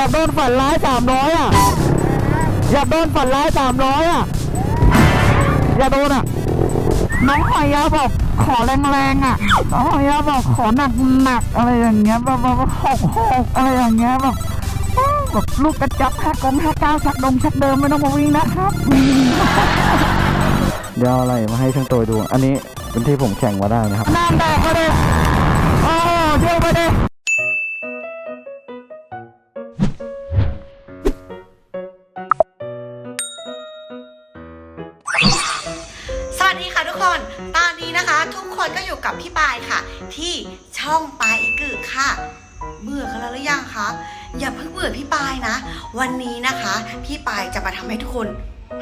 อยากโดนฝันร้ายสามร้อยอะ อยากโดนฝันร้ายสามร้อยอะ อย่าโดนอะ น้องหอยยาบอกขอแรงๆอะ น้องหอยยาบอกขอหนักๆอะไรอย่างเงี้ยแบบแบบหกหกอะไรอย่างเงี้ยแบบอ้าวแบบลูกกระจับห้ากงห้าเก้าชักดงชักเดิมไม่ต้องมาวิ่งนะครับเดี๋ยวอะไรมาให้ช่างตัวดู อันนี้เป็นที่ผมแข่งมาได้นะครับ น้ำแดกมาเลยโอ้เดี๋ยวไปเลย อย่าเพิ่งเบื่อพี่ปายนะ วันนี้นะคะ พี่ปายจะมาทำให้ทุกคน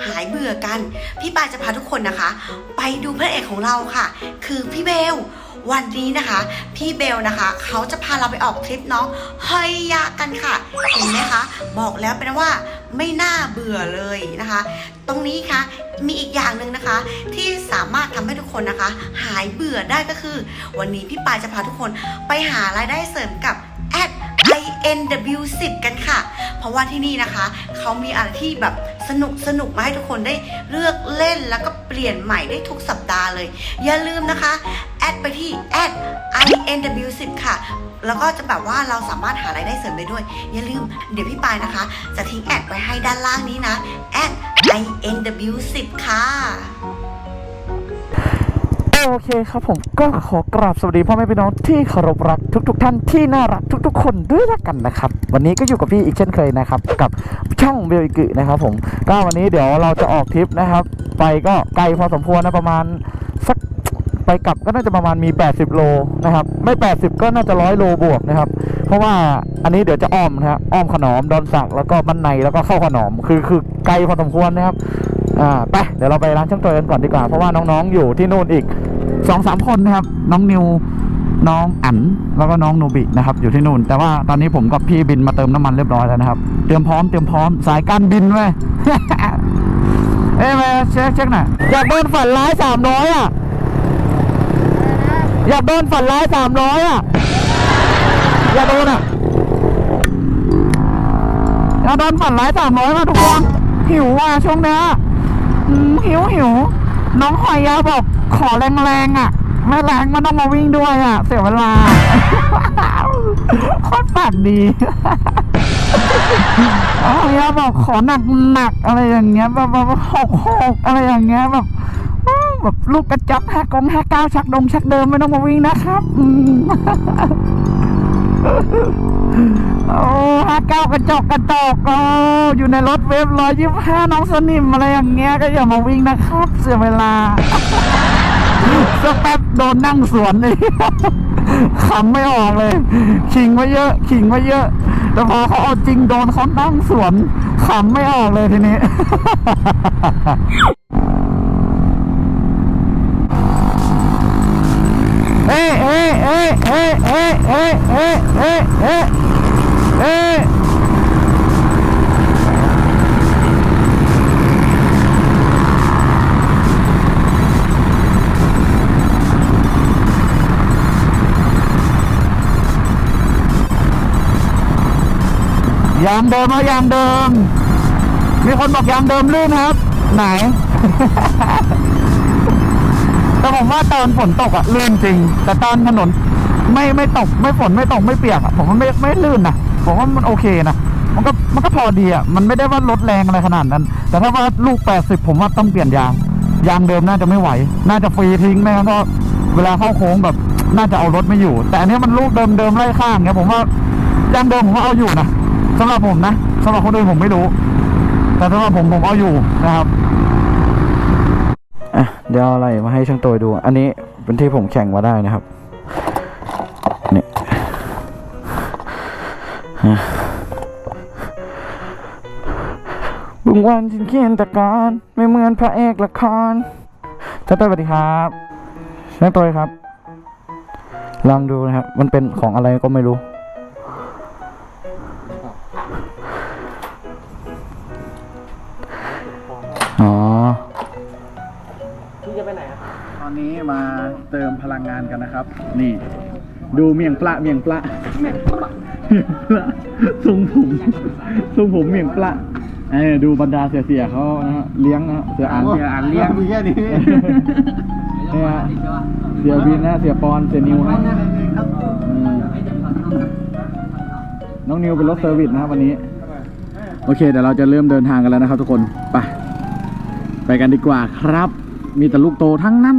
หายเบื่อกัน พี่ปายจะพาทุกคนนะคะ ไปดูพระเอกของเราค่ะ คือพี่เบลวันนี้นะคะ พี่เบลนะคะ เขาจะพาเราไปออกทริปน้องเฮยยะกันค่ะ เห็นไหมคะ บอกแล้วเป็นว่าไม่น่าเบื่อเลยนะคะ ตรงนี้ค่ะมีอีกอย่างหนึ่งนะคะ ที่สามารถทำให้ทุกคนนะคะ หายเบื่อได้ก็คือ วันนี้พี่ปายจะพาทุกคนไปหารายได้เสริมกับ NW10 กันค่ะ เพราะว่าที่นี่นะคะ เขามีอะไรที่แบบสนุกสนุกมาให้ทุกคนได้เลือกเล่นแล้วก็เปลี่ยนใหม่ได้ทุกสัปดาห์เลย อย่าลืมนะคะ แอดไปที่แอด INW10 ค่ะแล้วก็จะแบบว่าเราสามารถหารายได้เสริมได้ด้วย อย่าลืมเดี๋ยวพี่ปายนะคะ จะทิ้งแอดไว้ให้ด้านล่างนี้นะ INW10 ค่ะ โอเคครับผมก็ขอกราบสวัสดีพ่อแม่พี่น้องที่เคารพรักทุกๆท่านที่น่ารักทุกๆ คนด้วยละกันนะครับ วันนี้ก็อยู่กับพี่อีกเช่นเคยนะครับ กับช่องเบลอิกนะครับผมก็วันนี้เดี๋ยวเราจะออกทริปนะครับ ไปก็ไกลพอสมควรนะประมาณสักไปกลับก็น่าจะประมาณมี 80 โลนะครับ ไม่ 80 ก็น่าจะร้อยโลบวกนะครับ เพราะว่าอันนี้เดี๋ยวจะอ้อมนะฮะอ้อมขนอมดอนสักแล้วก็บ้านในแล้วก็เข้าขนอมคือคือไกลพอสมควรนะครับอ่าไปเดี๋ยวเราไปร้านช่างตัวกันก่อนดีกว่าเพราะว่าน้องๆอยู่ที่นู่นอีก สองสามคนนะครับ น้องนิวน้องอั๋นแล้วก็น้องโนบินะครับ อยู่ที่นู่น แต่ว่าตอนนี้ผมกับพี่บินมาเติมน้ำมันเรียบร้อยแล้วนะครับ เตรียมพร้อมเตรียมพร้อมสายการบินเว้ยเอ้ยมาเช็คเช็คหน่อยอยากโดนฝันร้ายสามร้อยอะอยากโดนฝันร้ายสามร้อยอะอยากโดนอะอยากโดนฝันร้ายสามร้อยมาทุกคนหิวว่ะช่วงเนี้ยหิวหิวน้องหอยยาบอก ขอแรงๆอะ ไม่แรงมันต้องมาวิ่งด้วยอะ เสียเวลาโคตรปากดีน้องหอยยบอกขอหนักหนักอะไรอย่างเงี้ยแบบแบบหกหกอะไรอย่างเงี้ยแบบแบบลูกกระจับห้ากงห้าเก้าชักดงชักเดิมไม่ต้องมาวิ่งนะครับอืมโอ้ห้าเก้ากระจกกระจกโอ้อยู่ในรถเวฟร้อยยี่ห้าน้องสนิมอะไรอย่างเงี้ยก็อย่ามาวิ่งนะครับ เสียเวลา สักแป๊บโดนนั่งสวนเลยขำไม่ออกเลย ขิงไว้เยอะขิงไว้เยอะ แต่พอเขาเอาจริงโดนเขานั่งสวนขำไม่ออกเลยทีนี้เอ้ยเอ้ยเอ้ยเอ้ยเอ้ยเอ้ยเอ้ยเอ้ย ยางเดิมเอายางเดิม มีคนบอกยางเดิมลื่นครับ ไหน แต่ผมว่าตอนฝนตกอะลื่นจริง แต่ตอนถนนไม่ไม่ตกไม่ฝนไม่ตกไม่เปียกอะผมว่าไม่ไม่ลื่นนะผมว่ามันโอเคนะมันก็มันก็พอดีอะมันไม่ได้ว่ารถแรงอะไรขนาดนั้น แต่ถ้าว่าลูก 80 ผมว่าต้องเปลี่ยนยางยางเดิมน่าจะไม่ไหว น่าจะฟรีทิ้งไม่งั้นก็เวลาเข้าโค้งแบบน่าจะเอารถไม่อยู่ แต่อันนี้มันลูกเดิมเดิมไล่ข้างเนี่ยผมว่ายางเดิมผมว่าเอาอยู่นะ สำหรับผมนะสำหรับคนอื่นผมไม่รู้ แต่สำหรับผมผมเอาอยู่นะครับอะเดี๋ยวอะไรมาให้ช่างตัวดู อันนี้เป็นที่ผมแข่งมาได้นะครับนี่บุงวันฉันเขียนแต่ก่อนไม่เหมือนพระเอกละครช่างตัวสวัสดีครับช่างตัวครับลองดูนะครับ มันเป็นของอะไรก็ไม่รู้ ตอนนี้มาเติมพลังงานกันนะครับ นี่ ดูเมียงปลาเมียงปลาทรงผมทรงผมเหมียงปลาเอ้ยดูบรรดาเสียๆเขานะฮะเลี้ยงนะฮะเสียอ่านเสียอ่านเลี้ยงมีแค่นี้เนี่ยฮะเสียบินนะเสียปอนเสียนิวนะอืมน้องนิวเป็นรถเซอร์วิสนะครับวันนี้ โอเคเดี๋ยวเราจะเริ่มเดินทางกันแล้วนะครับทุกคน ไป ไปกันดีกว่าครับ มีแต่ลูกโตทั้งนั้น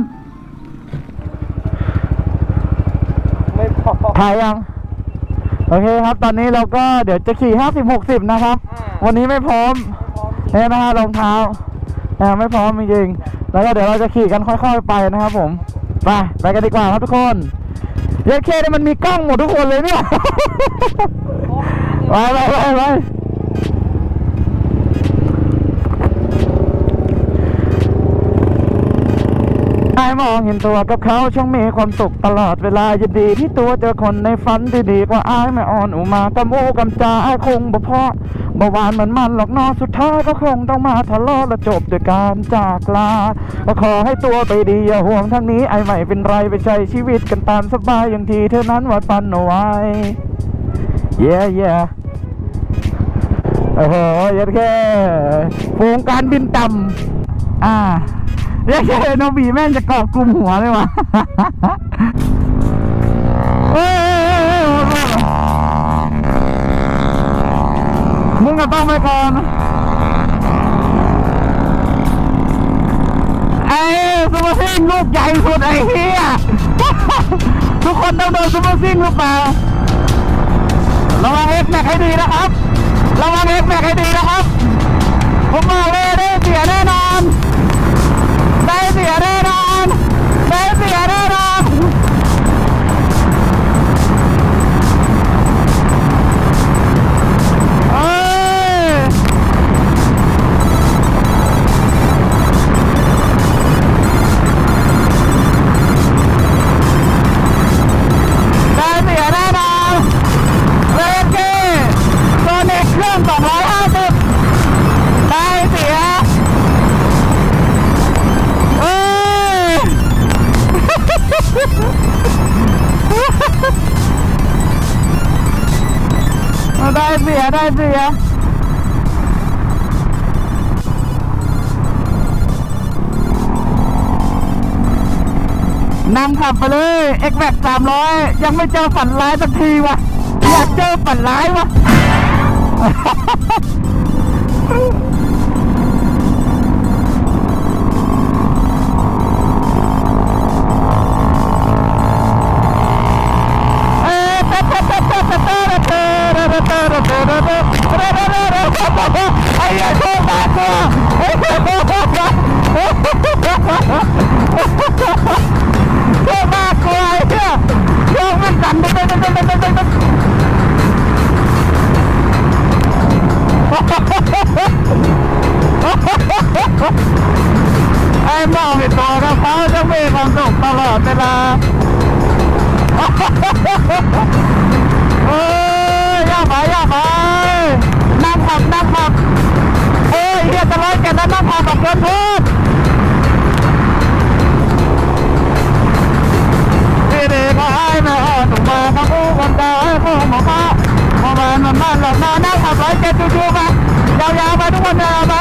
ไม่พอถ่ายยัง โอเคครับ ตอนนี้เราก็เดี๋ยวจะขี่ห้าสิบหกสิบนะครับ วันนี้ไม่พร้อมเนี่ยนะฮะรองเท้านะไม่พร้อมจริงๆแล้วก็เดี๋ยวเราจะขี่กันค่อยๆไปนะครับผม ไปไปกันดีกว่าครับทุกคนเยเคเนี่ยมันมีกล้องหมดทุกคนเลยเนี่ย ไปไปไปไป ไอ้มองเห็นตัวกับเขาช่างมีความสุขตลอดเวลายินดีที่ตัวเจอคนในฝันที่ดีกว่าไอ้ายไม่อ่อนอุมากะมูกำจาไอ้ายคงบ่พอบ่หวานเหมือนมันหรอกนอสุดท้ายก็คงต้องมาทะเลาะและจบด้วยการจากลาก็ขอให้ตัวไปดีอย่าห่วงทั้งนี้ไอ้ไม่เป็นไรไปใช้ชีวิตกันตามสบายอย่างที่เธอนั้นวาดฝันเอาไว้เย้เย้โอ้โหยัดแค่โครงการบินต่ำอ่า ยัดแค่โนบีแม่งจะเกาะกลุ่มหัวเลยวะเฮ้ยมึงก็ต้องไปก่อนไอ้ซูเปอร์ซิงลูกใหญ่สุดไอ้เหี้ยทุกคนต้องโดนซูเปอร์ซิงหรือเปล่าระวังเอ็กแม็กให้ดีนะครับ ระวังเอ็กแม็กให้ดีนะครับ ผมบอกเลยได้เสียแน่นอน ได้เสียได้เสียนำขับไปเลย X Max 300ยังไม่เจอฝันร้ายสักทีวะอยากเจอฝันร้ายวะ ร้อยเจ็ดจู่ๆมายาวๆไปทุกคนยาวไป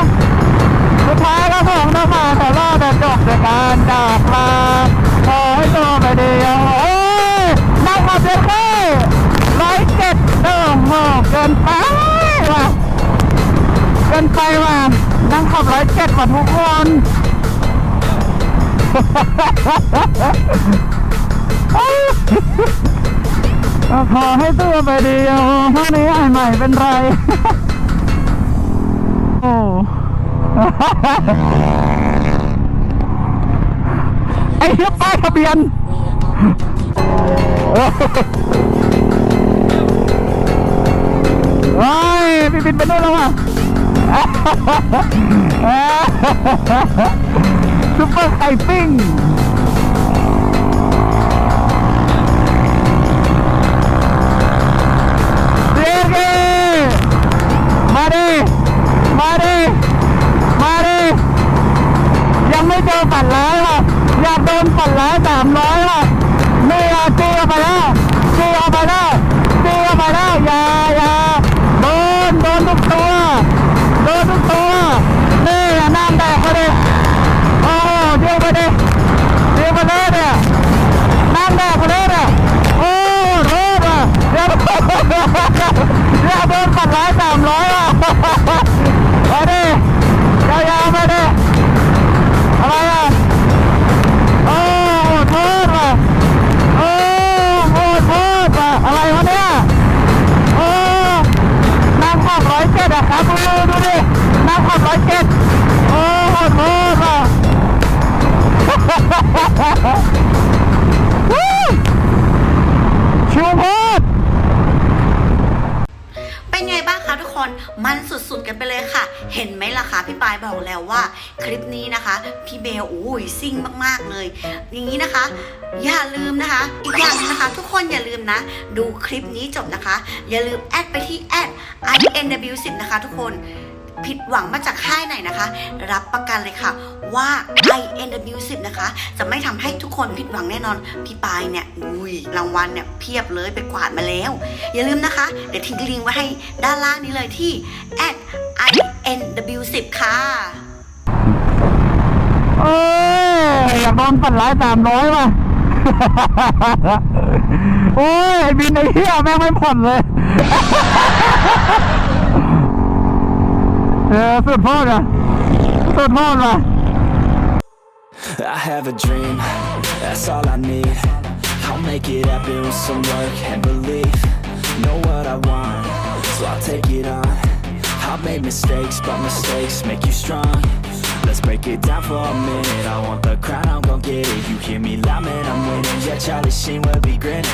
สุดท้ายก็ส่งน้ำมาแต่รอดแต่จบด้วยการจากลาขอให้ตัวไปดีเอาเอ้ยนั่งขับเด็กเว้ยร้อยเจ็ดเดิมโหเกินไปว่ะเกินไปว่ะนั่งขับร้อยเจ็ดว่ะทุกคนก็ขอให้ตัวไปเดียวเท่านี้ไอ้ใหม่เป็นไร ไอ้เหี้ยป้ายทะเบียนเฮ้ยพี่บินไปนู่นแล้วอะซุปเปอร์ไข่ปิ้ง ร้อยเจ็ดโอ้โหค่ะวู้ชิวโพดเป็นไงบ้างคะทุกคนมันสุดๆกันไปเลยค่ะ เห็นไหมล่ะคะพี่ปายบอกแล้วว่า คลิปนี้นะคะ พี่เบลอุ้ยซิ่งมากๆเลย อย่างนี้นะคะ อย่าลืมนะคะอีกอย่างหนึงนะคะ ทุกคนอย่าลืมนะ ดูคลิปนี้จบนะคะ อย่าลืมแอดไปที่แอด INW10 นะคะทุกคน ผิดหวังมาจากค่ายไหนนะคะ รับประกันเลยค่ะว่า INW10 นะคะ จะไม่ทำให้ทุกคนผิดหวังแน่นอน พี่ปายเนี่ยอุ้ยรางวัลเนี่ยเพียบเลยไปกวาดมาแล้ว อย่าลืมนะคะ เดี๋ยวทิ้งลิงก์ไว้ให้ด้านล่างนี้เลยที่ INW10 ค่ะเอ้ยอยากโดนฝันร้ายสามร้อยป่ะ โอ้ยไอ้บินไอ้เหี้ยแม่งไม่ผ่อนเลย สุดโทษอ่ะสุดโทษว่ะ I have a dream, that's all I need. I'll make it happen with some work and belief. Know what I want, so I'll take it on. I've made mistakes, but mistakes make you strong. Let's break it down for a minute. I want the crown, I'm gon' get it. You hear me loud, man, I'm winning. Yeah, Charlie Sheen will be grinning.